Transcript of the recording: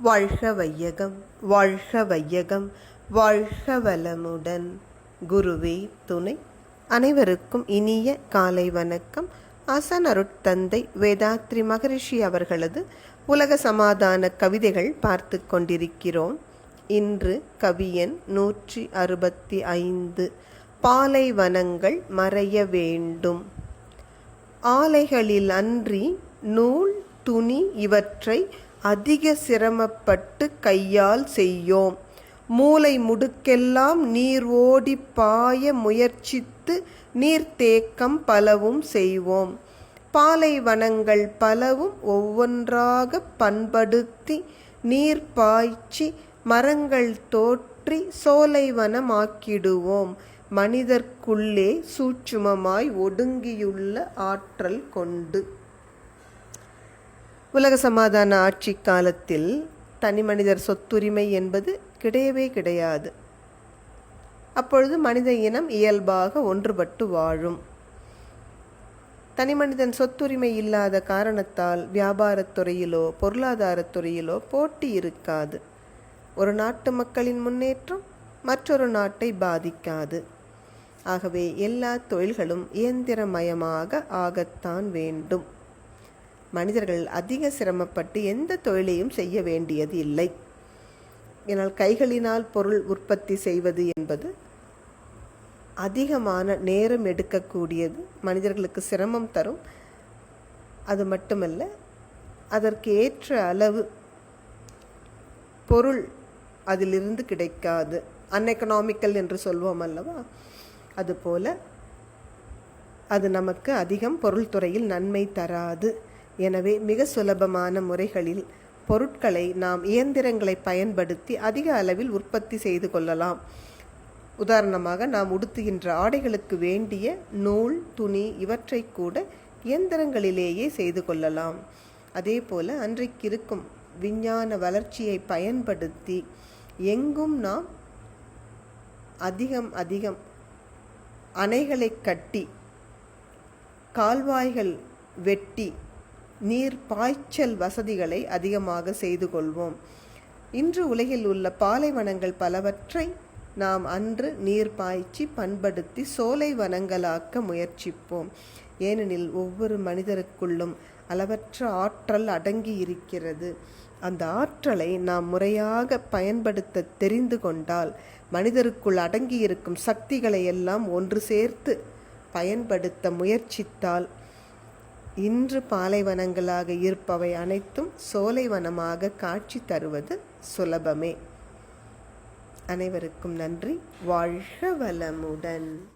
வாழ்க வையகம் வாழ்க வையகம் வாழ்க வளமுடன் குருவே துணை. அனைவருக்கும் இனிய காலை வணக்கம். ஆசான் அருட்தந்தை வேதாத்ரி மகரிஷி அவர்களது உலக சமாதான கவிதைகள் பார்த்து கொண்டிருக்கிறோம். இன்று கவியன் நூற்றி அறுபத்தி ஐந்து. பாலைவனங்கள் மறைய வேண்டும். ஆலைகளில் அன்றி நூல் துணி இவற்றை அதிக சிரமப்பட்டு கையால் செய்யோம். மூளை முடுக்கெல்லாம் நீர் ஓடி பாய முயற்சித்து நீர்த்தேக்கம் பலவும் செய்வோம். பாலைவனங்கள் பலவும் ஒவ்வொன்றாக பண்படுத்தி நீர் பாய்ச்சி மரங்கள் தோற்றி சோலைவனமாக்கிடுவோம் மனிதர்க்குள்ளே சூட்சுமமாய் ஒடுங்கியுள்ள ஆற்றல் கொண்டு. உலக சமாதான ஆட்சி காலத்தில் தனி மனிதர் சொத்துரிமை என்பது கிடையவே கிடையாது. அப்பொழுது மனித இனம் இயல்பாக ஒன்றுபட்டு வாழும். தனிமனிதன் சொத்துரிமை இல்லாத காரணத்தால் வியாபாரத்துறையிலோ பொருளாதாரத்துறையிலோ போட்டி இருக்காது. ஒரு நாட்டு மக்களின் முன்னேற்றம் மற்றொரு நாட்டை பாதிக்காது. ஆகவே எல்லா தொழில்களும் இயந்திரமயமாக ஆகத்தான் வேண்டும். மனிதர்கள் அதிக சிரமப்பட்டு எந்த தொழிலையும் செய்ய வேண்டியது இல்லை. ஏனால் கைகளினால் பொருள் உற்பத்தி செய்வது என்பது அதிகமான நேரம் எடுக்கக்கூடியது. மனிதர்களுக்கு சிரமம் தரும். அது மட்டுமல்ல அதற்கு ஏற்ற அளவு பொருள் அதிலிருந்து கிடைக்காது. அன்எக்கனாமிக்கல் என்று சொல்வோம் அல்லவா? அதுபோல அது நமக்கு அதிகம் பொருள் துறையில் நன்மை தராது. எனவே மிக சுலபமான முறைகளில் பொருட்களை நாம் இயந்திரங்களை பயன்படுத்தி அதிக அளவில் உற்பத்தி செய்து கொள்ளலாம். உதாரணமாக நாம் உடுத்துகின்ற ஆடைகளுக்கு வேண்டிய நூல் துணி இவற்றை கூட இயந்திரங்களிலேயே செய்து கொள்ளலாம். அதே போல அன்றைக்கு இருக்கும் விஞ்ஞான வளர்ச்சியை பயன்படுத்தி எங்கும் நாம் அதிகம் அதிகம் அணைகளை கட்டி கால்வாய்கள் வெட்டி நீர் பாய்ச்சல் வசதிகளை அதிகமாக செய்து கொள்வோம். இன்று உலகில் உள்ள பாலைவனங்கள் பலவற்றை நாம் அன்று நீர் பாய்ச்சி பண்படுத்தி சோலை வனங்களாக்க முயற்சிப்போம். ஏனெனில் ஒவ்வொரு மனிதருக்குள்ளும் அளவற்ற ஆற்றல் அடங்கி இருக்கிறது அந்த ஆற்றலை நாம் முறையாக பயன்படுத்த தெரிந்து கொண்டால் மனிதருக்குள் அடங்கியிருக்கும் சக்திகளை எல்லாம் ஒன்று சேர்த்து பயன்படுத்த முயற்சித்தால் இன்று பாலைவனங்களாக இருப்பவை அனைத்தும் சோலைவனமாக காட்சி தருவது சுலபமே. அனைவருக்கும் நன்றி. வாழ்க வளமுடன்.